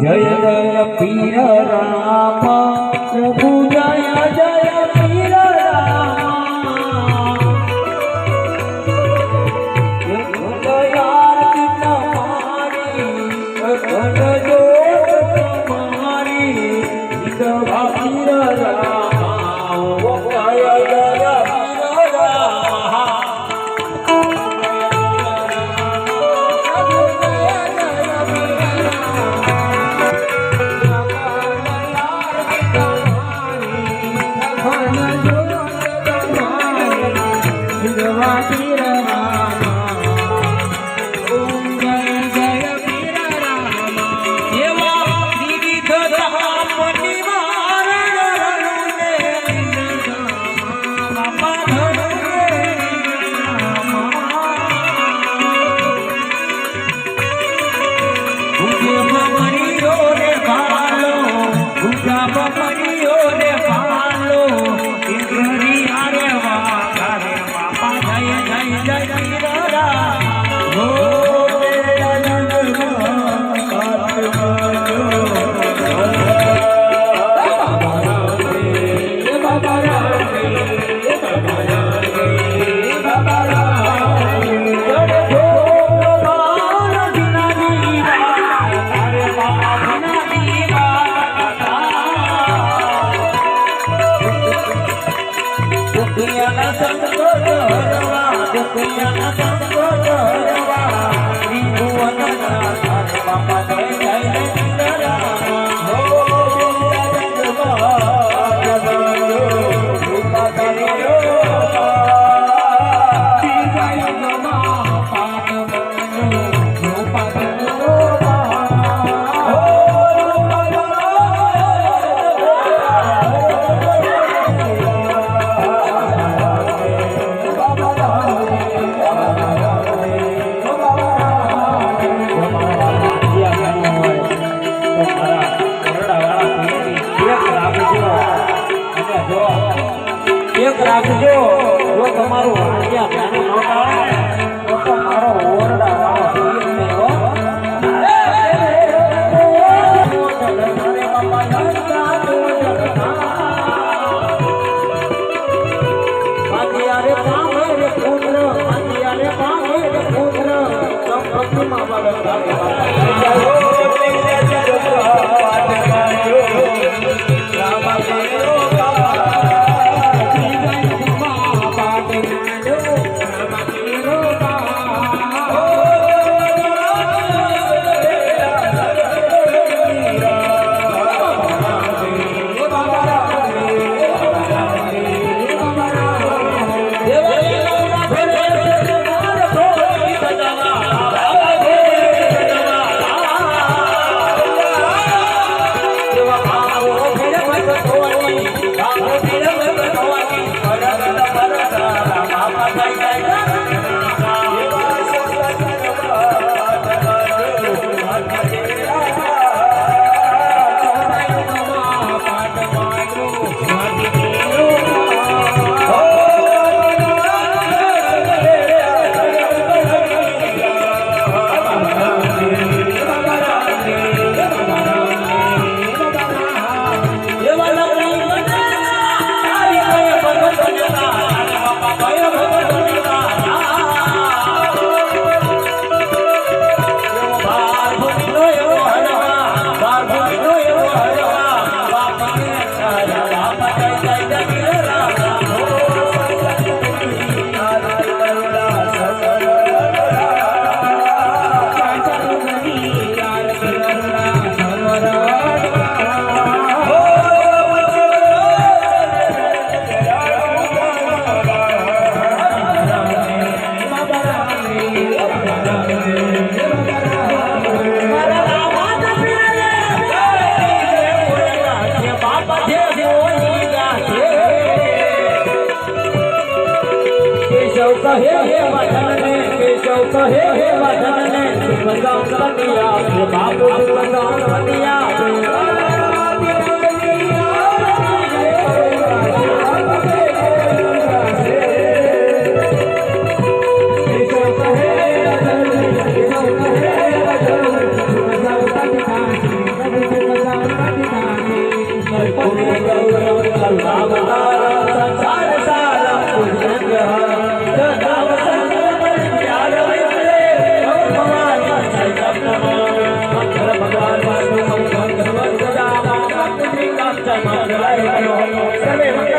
જય જય પીર રામ પ્રભુ જય જય. i'm Bye-bye. એક રાખજો જો તમારું વાણિયા ધ્યાન ન ટાળે તો તો મારો ઓરડા વાળો પીર ને હો માતિયારે પામે રે પુત્ર પુત્ર ભક્તિમાં બાળક हे हे वठन ने केशव तो हे हे वठन ने बंगाऊ बनिया बाबू बंगाऊ बनिया Bye. ભગવાન